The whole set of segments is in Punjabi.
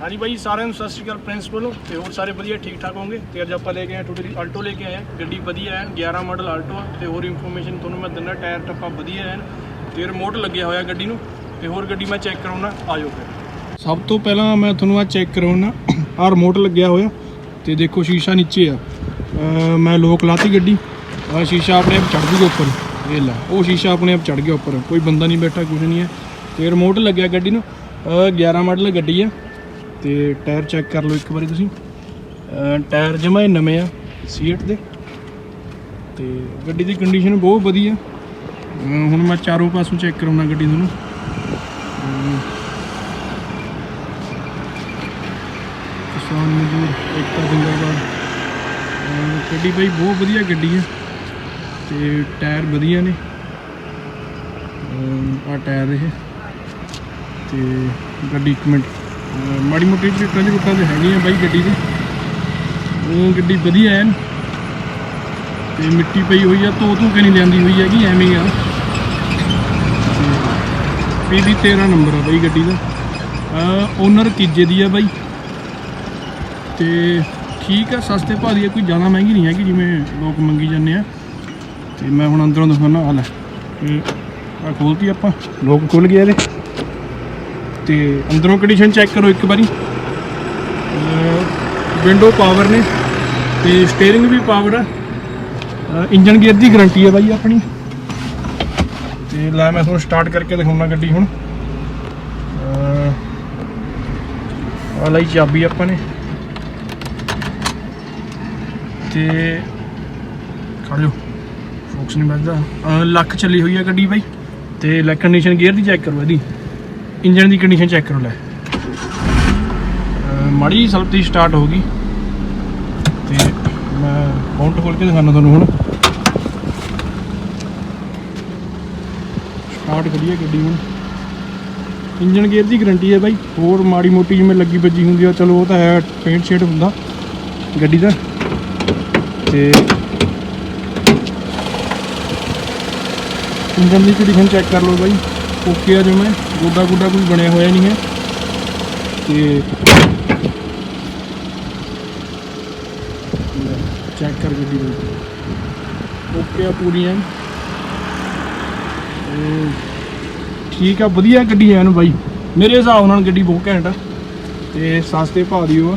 ਹਾਂਜੀ ਬਾਈ, ਸਾਰਿਆਂ ਨੂੰ ਸਤਿ ਸ਼੍ਰੀ ਅਕਾਲ ਪ੍ਰਿੰਸ ਵੱਲੋਂ ਤੇ ਹੋਰ ਸਾਰੇ ਵਧੀਆ ਠੀਕ ਠਾਕ ਹੋਣਗੇ ਤੇ ਅੱਜ ਆਪਾਂ ਲੈ ਕੇ ਆਏ ਟੂਟੀ ਦੀ ਆਲਟੋ ਲੈ ਕੇ ਆਏ ਹਾਂ। ਗੱਡੀ ਵਧੀਆ ਹੈ 11 ਮਾਡਲ ਆਲਟੋ ਆ ਤੇ ਹੋਰ ਇਨਫੋਰਮੇਸ਼ਨ ਤੁਹਾਨੂੰ ਮੈਂ ਦਿੰਦਾ ਟਾਇਰ ਟੱਪਾ ਵਧੀਆ ਹੈ। ਤੇ ਰਿਮੋਟ ਲੱਗਿਆ ਹੋਇਆ ਗੱਡੀ ਨੂੰ ਤੇ ਹੋਰ ਗੱਡੀ ਮੈਂ ਚੈੱਕ ਕਰਾਉਣਾ ਆਜੋ ਫਿਰ। ਸਭ ਤੋਂ ਪਹਿਲਾਂ ਮੈਂ ਤੁਹਾਨੂੰ ਆ ਚੈੱਕ ਕਰਾਉਣਾ ਆ ਰਿਮੋਟ ਲੱਗਿਆ ਹੋਇਆ ਤੇ ਦੇਖੋ ਸ਼ੀਸ਼ਾ ਨੀਚੇ ਆ। ਮੈਂ ਲੋਕ ਲਾਤੀ ਗੱਡੀ ਆ ਸ਼ੀਸ਼ਾ ਆਪਣੇ ਆਪ ਚੜ ਜੂਗਾ ਉੱਪਰ, ਇਹ ਲੈ, ਉਹ ਸ਼ੀਸ਼ਾ ਆਪਣੇ ਆਪ ਚੜ ਗਿਆ ਉੱਪਰ, ਕੋਈ ਬੰਦਾ ਨਹੀਂ ਬੈਠਾ ਕੁਝ ਨਹੀਂ ਹੈ। ਤੇ ਰਿਮੋਟ ਲੱਗਿਆ ਗੱਡੀ ਨੂੰ ਅਹ 11 ਮਾਡਲ ਗੱਡੀ ਆ। ਤੇ ਟਾਇਰ ਚੈੱਕ ਕਰ ਲਓ ਇੱਕ ਵਾਰੀ ਤੁਸੀਂ। ਟਾਇਰ ਜਮਾ ਹੀ ਨਵੇਂ ਆ, ਸੀਟ ਦੇ। ਤੇ ਗੱਡੀ ਦੀ ਕੰਡੀਸ਼ਨ ਬਹੁਤ ਵਧੀਆ। ਹੁਣ ਮੈਂ ਚਾਰੋਂ ਪਾਸੋਂ ਚੈੱਕ ਕਰਾਉਣਾ ਗੱਡੀ ਤੁਹਾਨੂੰ। ਅਹ ਕਿਸਾਨ ਮਜ਼ਦੂਰ, ਏਕਤਾ ਜ਼ਿੰਦਾਬਾਦ। ਗੱਡੀ ਬਈ ਬਹੁਤ ਵਧੀਆ ਗੱਡੀ ਹੈ ਤੇ ਟਾਇਰ ਵਧੀਆ ਨੇ। ਆ ਟਾਇਰ ਇਹ। ਤੇ ਗੱਡੀ ਇੱਕ ਮਿੰਟ। ਮਾੜੀ ਮੋਟੀ ਚਿੱਟਾਂ ਦੀ ਟੁੱਟਾਂ ਤੇ ਹੈਗੀਆਂ ਬਾਈ ਗੱਡੀ ਦੇ ਉਹ ਗੱਡੀ ਵਧੀਆ ਐਨ। ਤੇ ਮਿੱਟੀ ਪਈ ਹੋਈ ਆ, ਧੋ ਧੂ ਕੇ ਨਹੀਂ ਲਿਆਂਦੀ ਹੋਈ ਹੈਗੀ, ਐਵੇਂ ਹੀ ਆ ਪੀਬੀ 13 ਨੰਬਰ ਆ ਬਾਈ ਗੱਡੀ ਦਾ। ਓਨਰ ਤੀਜੇ ਦੀ ਆ ਬਾਈ। ਤੇ ਠੀਕ ਆ, ਸਸਤੇ ਭਾਅ ਦੀ ਆ, ਕੋਈ ਜ਼ਿਆਦਾ ਮਹਿੰਗੀ ਨਹੀਂ ਹੈਗੀ ਜਿਵੇਂ ਲੋਕ ਮੰਗੀ ਜਾਂਦੇ ਆ। ਤੇ ਮੈਂ ਹੁਣ ਅੰਦਰੋਂ ਦਿਖਾਉਣਾ, ਆ ਲੈ। ਆ ਖੋਲਤੀ ਆਪਾਂ, ਲੋਕ ਖੁੱਲ ਗਏ ਇਹਦੇ। ਤੇ ਅੰਦਰੋਂ ਕੰਡੀਸ਼ਨ ਚੈੱਕ ਕਰੋ ਇੱਕ ਵਾਰੀ। ਵਿੰਡੋ ਪਾਵਰ ਨੇ ਤੇ ਸਟੀਅਰਿੰਗ ਵੀ ਪਾਵਰ ਆ। ਇੰਜਨ ਗੇਅਰ ਦੀ ਗਾਰੰਟੀ ਹੈ ਬਾਈ ਆਪਣੀ। ਤੇ ਲੈ ਮੈਂ ਤੁਹਾਨੂੰ ਸਟਾਰਟ ਕਰਕੇ ਦਿਖਾਉਣਾ ਗੱਡੀ ਹੁਣ। ਆ ਲਈ ਚਾਬੀ ਆਪਾਂ ਨੇ। ਤੇ ਖੜ ਫੋਕਸ ਨਹੀਂ ਵੱਜਦਾ। ਲੱਖ ਚੱਲੀ ਹੋਈ ਹੈ ਗੱਡੀ ਬਾਈ। ਤੇ ਲੈ ਕੰਡੀਸ਼ਨ ਗੇਅਰ ਦੀ ਚੈੱਕ ਕਰੋ ਇਹਦੀ। ਇੰਜਨ ਦੀ ਕੰਡੀਸ਼ਨ ਚੈੱਕ ਕਰੋ ਲੈ। ਅਹ ਮਾੜੀ ਸਲਪਤੀ ਸਟਾਰਟ ਹੋ ਗਈ। ਤੇ ਮੈਂ ਕਾਊਂਟ ਖੋਲ ਕੇ ਦਿਖਾਣਾ ਤੁਹਾਨੂੰ ਹੁਣ। ਸਟਾਰਟ ਕਰੀਏ ਗੱਡੀ ਹੁਣ। ਇੰਜਨ ਗੇਅਰ ਦੀ ਗਰੰਟੀ ਹੈ ਬਾਈ। ਹੋਰ ਮਾੜੀ ਮੋਟੀ ਜਿਵੇਂ ਲੱਗੀ ਵੱਜੀ ਹੁੰਦੀ ਆ, ਚਲੋ ਉਹ ਤਾਂ ਹੈ ਪੇਂਟ ਸ਼ੇਡ ਹੁੰਦਾ ਗੱਡੀ ਦਾ। ਤੇ ਇੰਜਨ ਦੀ ਕੰਡੀਸ਼ਨ ਚੈੱਕ ਕਰ ਲਓ ਬਾਈ। ਓਕੇ ਆ ਜਿਵੇਂ ਗੋਡਾ ਗੋਡਾ ਕੋਈ ਬਣਿਆ ਹੋਇਆ ਨਹੀਂ ਹੈ। ਤੇ ਚੈੱਕ ਕਰ ਗੱਡੀ ਨੂੰ। ਓਕੇ ਆ ਪੂਰੀ ਐ ਠੀਕ ਆ, ਵਧੀਆ ਗੱਡੀ ਐਨ ਬਾਈ। ਮੇਰੇ ਹਿਸਾਬ ਨਾਲ ਗੱਡੀ ਬਹੁਤ ਘੈਂਟ ਆ। ਤੇ ਸਸਤੇ ਭਾਅ ਦੀ ਉਹ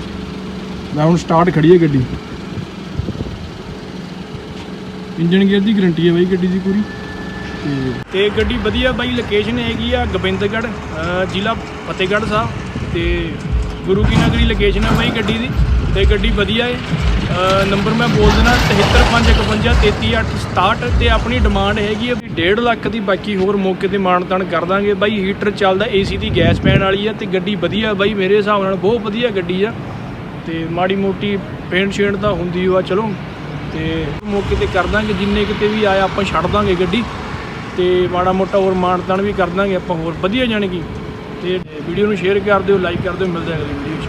ਮੈਂ ਹੁਣ ਸਟਾਰਟ ਖੜੀ ਹੈ ਗੱਡੀ। ਇੰਜਨ ਗੇਅਰ ਦੀ ਗਾਰੰਟੀ ਹੈ ਬਾਈ ਗੱਡੀ ਦੀ ਪੂਰੀ। ਤੇ ਗੱਡੀ ਵਧੀਆ ਬਾਈ ਲੋਕੇਸ਼ਨ ਹੈਗੀ ਆ ਗੋਬਿੰਦਗੜ੍ਹ ਜ਼ਿਲ੍ਹਾ ਫਤਿਹਗੜ੍ਹ ਸਾਹਿਬ ਤੇ ਗੁਰੂ ਕੀ ਨਗਰੀ ਲੋਕੇਸ਼ਨ ਹੈ ਬਾਈ ਗੱਡੀ ਦੀ ਤੇ ਗੱਡੀ ਵਧੀਆ ਹੈ ਨੰਬਰ ਮੈਂ ਬੋਲ ਦੇਣਾ 7351533867 ਤੇ ਆਪਣੀ ਡਿਮਾਂਡ ਹੈਗੀ ਆ ਵੀ 1.5 ਲੱਖ ਦੀ ਬਾਕੀ ਹੋਰ ਮੌਕੇ ਤੇ ਮਾਨਤਾਨ ਕਰ ਦਾਂਗੇ ਬਾਈ। ਹੀਟਰ ਚੱਲਦਾ ਏਸੀ ਦੀ ਗੈਸ ਪੈਣ ਵਾਲੀ ਆ ਤੇ ਗੱਡੀ ਵਧੀਆ ਬਾਈ, ਮੇਰੇ ਹਿਸਾਬ ਨਾਲ ਬਹੁਤ ਵਧੀਆ ਗੱਡੀ ਆ ਤੇ ਮਾੜੀ ਮੋਟੀ ਪੇਂਟ ਸ਼ੇਡ ਤਾਂ ਹੁੰਦੀ ਓ ਚਲੋ। ਤੇ ਮੌਕੇ ਤੇ ਕਰ ਦਾਂਗੇ, ਜਿੰਨੇ ਕਿਤੇ ਵੀ ਆਇਆ ਆਪਾਂ ਛੱਡ ਦਾਂਗੇ ਗੱਡੀ। ਤੇ ਮਾੜਾ ਮੋਟਾ ਹੋਰ ਮਾਨਤਾਨ ਵੀ ਕਰ ਦਾਂਗੇ ਆਪਾਂ ਹੋਰ, ਵਧੀਆ ਜਾਣੀ ਕਿ। ਤੇ ਵੀਡੀਓ ਨੂੰ ਸ਼ੇਅਰ ਕਰ ਦਿਓ ਲਾਈਕ ਕਰ ਦਿਓ, ਮਿਲਦੇ ਹਾਂ ਅਗਲੀ ਵੀਡੀਓ